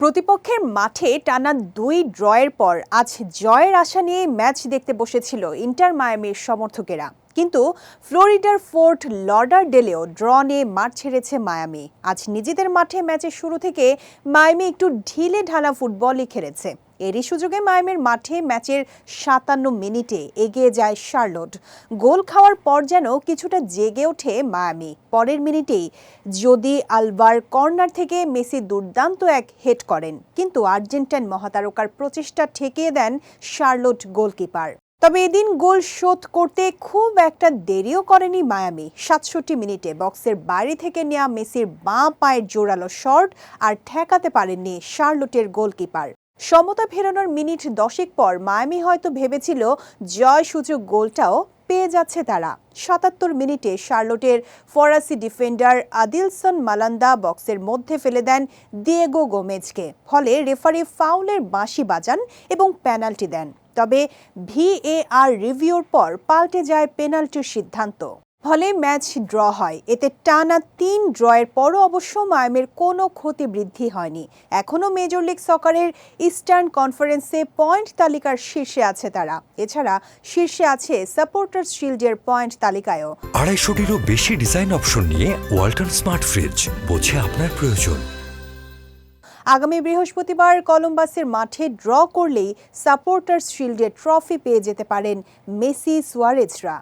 প্রতিপক্ষের মাঠে টানা দুই ড্রয়ের পর আজ জয়ের আশা নিয়ে ম্যাচ দেখতে বসেছিল ইন্টার মায়ামির সমর্থকেরা। কিন্তু ফ্লোরিডার ফোর্ট লডারডেলেও ড্র নিয়ে মাঠ ছেড়েছে মায়ামি। আজ নিজেদের মাঠে ম্যাচের শুরু থেকে মায়ামি একটু ঢিলে ঢালা ফুটবলই খেলেছে। এরই সুযোগে মায়ামির মাঠে ম্যাচের সাতান্ন মিনিটে এগিয়ে যায় শার্লট। গোল খাওয়ার পর যেন কিছুটা জেগে ওঠে মায়ামি। পরের মিনিটেই যদি আলবার কর্নার থেকে মেসি দুর্দান্ত এক হেড করেন। কিন্তু আর্জেন্টাইন মহাতারকার প্রচেষ্টা ঠেকিয়ে দেন শার্লট গোলকিপার। তবে এদিন গোল শোধ করতে খুব একটা দেরিও করেনি মায়ামি। সাতষট্টি মিনিটে বক্সের বাইরে থেকে নেওয়া মেসির বাঁ পায়ের জোরালো শর্ট আর ঠেকাতে পারেননি শার্লটের গোলকিপার। সমতা ফেরানোর মিনিট দশেক পর মায়ামি হয়তো ভেবেছিল জয় সূচক গোলটাও পেয়ে যাচ্ছে তারা। সাতাত্তর মিনিটে শার্লোটের ফরাসি ডিফেন্ডার আদিলসন মালান্দা বক্সের মধ্যে ফেলে দেন দিয়েগো গোমেজকে। ফলে রেফারি ফাউলের বাঁশি বাজান এবং পেনাল্টি দেন। তবে ভিএআর রিভিউর পর পাল্টে যায় পেনাল্টির সিদ্ধান্ত। ফলে ম্যাচ ড্র হয়। এতে টানা তিন ড্রয়ের পরও অবশ্য মায়ামের কোনো ক্ষতি বৃদ্ধি হয়নি। এখনও মেজর লিগ সকারের ইস্টার্ন কনফারেন্সে পয়েন্ট তালিকার শীর্ষে আছে তারা। এছাড়া শীর্ষে আছে সাপোর্টার্স শিল্ডের পয়েন্ট তালিকায়ও। আড়াইশোটিরও বেশি ডিজাইন অপশন নিয়ে ওয়াল্টন স্মার্ট ফ্রিজ বোঝে আপনার প্রয়োজন। আগামী বৃহস্পতিবার কলম্বাসের মাঠে ড্র করলেই সাপোর্টার্স শিল্ডের ট্রফি পেয়ে যেতে পারেন মেসি সুয়ারেজরা।